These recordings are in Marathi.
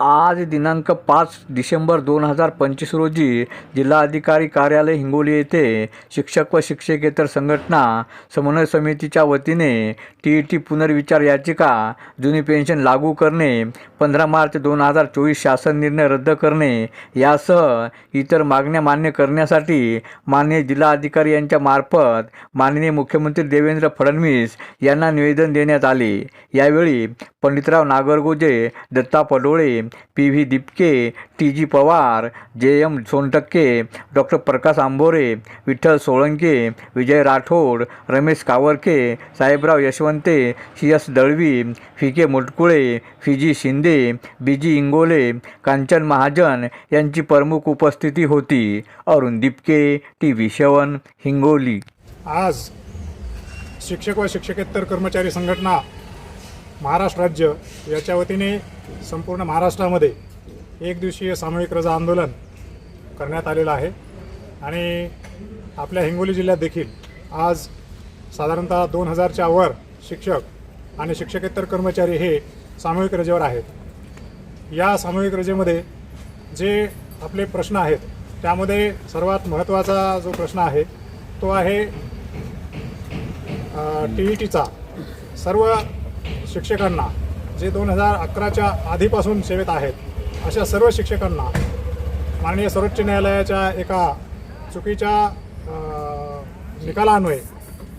आज दिनांक पाच डिसेंबर दोन हजार पंचवीस रोजी जिल्हाधिकारी कार्यालय हिंगोली येथे शिक्षक व शिक्षकेतर संघटना समन्वय समितीच्या वतीने टी ई टी पुनर्विचार याचिका जुनी पेन्शन लागू करणे पंधरा मार्च दोन हजार चोवीस शासन निर्णय रद्द करणे यासह इतर मागण्या मान्य करण्यासाठी माननीय जिल्हाधिकारी यांच्या मार्फत माननीय मुख्यमंत्री देवेंद्र फडणवीस यांना निवेदन देण्यात आले. यावेळी Panditrao Nagargoje Datta Padole P V Dipke T G Pawar J M Sontakke doctor Prakash Ambore Vitthal Solanke Vijay Rathod Ramesh Kavarke Sahebrao Yashwante C S Dalvi Phike Mutkule Fiji Shinde B G Ingole Kanchan Mahajan यांची प्रमुख उपस्थिती होती. Arun Dipke T V seven Hingoli. आज शिक्षक व शिक्षकेतर कर्मचारी संघटना महाराष्ट्र राज्य याच्या वतीने संपूर्ण महाराष्ट्रामध्ये एक दिवसीय सामूहिक रजा आंदोलन करण्यात आलेलं आहे. आणि आपल्या हिंगोली जिल्ह्यात देखील आज साधारणतः दोन हजारच्या वर शिक्षक आणि शिक्षकेतर कर्मचारी हे सामूहिक रजेवर आहेत. या सामूहिक रजेमध्ये जे आपले प्रश्न आहेत त्यामध्ये सर्वात महत्त्वाचा जो प्रश्न आहे तो आहे टी ई टीचा सर्व शिक्षकांना जे दोन हजार अकराच्या आधीपासून सेवेत आहेत अशा सर्व शिक्षकांना माननीय सर्वोच्च न्यायालयाच्या एका चुकीच्या निकालान्वये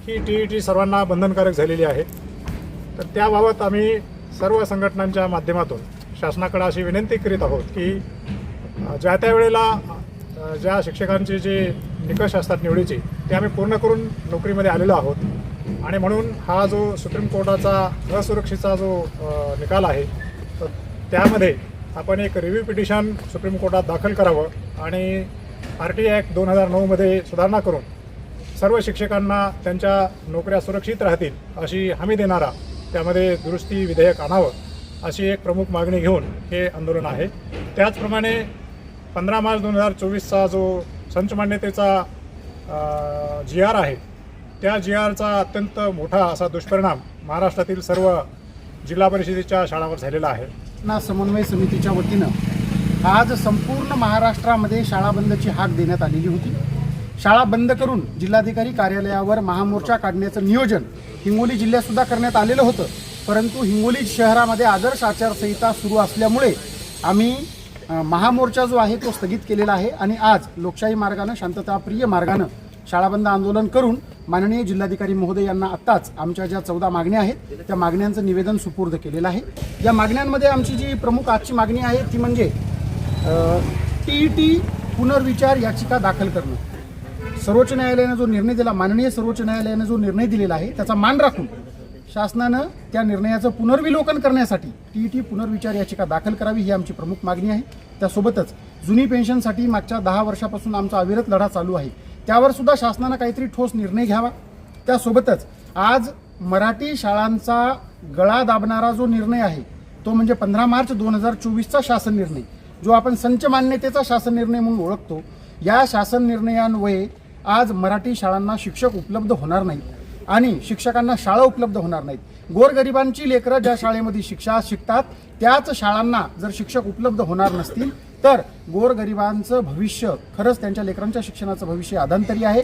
ही टी ई टी सर्वांना बंधनकारक झालेली आहे. तर त्याबाबत आम्ही सर्व संघटनांच्या माध्यमातून शासनाकडे अशी विनंती करीत आहोत की ज्या त्या वेळेला ज्या शिक्षकांचे जे निकष असतात निवडीचे ते आम्ही पूर्ण करून नोकरीमध्ये आलेलो आहोत. आणि म्हणून हा जो सुप्रीम कोर्टाचा असुरक्षेचा जो निकाल आहे तर त्यामध्ये आपण एक रिव्ह्यू पिटिशन सुप्रीम कोर्टात दाखल करावं आणि आर टी ॲक्ट दोन हजार नऊमध्ये सुधारणा करून सर्व शिक्षकांना त्यांच्या नोकऱ्या सुरक्षित राहतील अशी हमी देणारा त्यामध्ये दुरुस्ती विधेयक आणावं अशी एक प्रमुख मागणी घेऊन हे आंदोलन आहे. त्याचप्रमाणे पंधरा मार्च दोन हजार चोवीसचा जो संच मान्यतेचा जी आर आहे त्या जी आरचा अत्यंत मोठा असा दुष्परिणाम महाराष्ट्रातील सर्व जिल्हा परिषदेच्या शाळांवर झालेला आहे. ना समन्वय समितीच्या वतीनं आज संपूर्ण महाराष्ट्रामध्ये शाळा बंदची हाक देण्यात आलेली होती. शाळा बंद करून जिल्हाधिकारी कार्यालयावर महामोर्चा काढण्याचं नियोजन हिंगोली जिल्ह्यातसुद्धा करण्यात आलेलं होतं. परंतु हिंगोली शहरामध्ये आदर्श आचारसंहिता सुरू असल्यामुळे आम्ही महामोर्चा जो आहे तो स्थगित केलेला आहे आणि आज लोकशाही मार्गानं शांतताप्रिय मार्गानं शाळाबंद आंदोलन करून माननीय जिल्हाधिकारी महोदय यांना आत्ताच आमच्या ज्या चौदा मागण्या आहेत त्या मागण्यांचं निवेदन सुपूर्द केलेलं आहे. या मागण्यांमध्ये आमची जी प्रमुख आजची मागणी आहे ती म्हणजे टी ई टी पुनर्विचार याचिका दाखल करणं. सर्वोच्च न्यायालयानं जो निर्णय दिला माननीय सर्वोच्च न्यायालयानं जो निर्णय दिलेला आहे त्याचा मान राखून शासनानं त्या निर्णयाचं पुनर्विलोकन करण्यासाठी टी ई टी पुनर्विचार याचिका दाखल करावी ही आमची प्रमुख मागणी आहे. त्यासोबतच जुनी पेन्शनसाठी मागच्या दहा वर्षापासून आमचा अविरत लढा चालू आहे. त्यावर सुद्धा शासनानं काहीतरी ठोस निर्णय घ्यावा. त्यासोबतच आज मराठी शाळांचा गळा दाबणारा जो निर्णय आहे तो म्हणजे पंधरा मार्च दोन हजार चोवीसचा शासन निर्णय. जो आपण संच मान्यतेचा शासन निर्णय म्हणून ओळखतो या शासन निर्णयांवये आज मराठी शाळांना शिक्षक उपलब्ध होणार नाहीत आणि शिक्षकांना शाळा उपलब्ध होणार नाहीत. गोरगरिबांची लेकरं ज्या शाळेमध्ये शिक्षा शिकतात त्याच शाळांना जर शिक्षक उपलब्ध होणार नसतील तर गोरगरिबांचं भविष्य खरंच त्यांच्या लेकरांच्या शिक्षणाचं भविष्य अधांतरी आहे.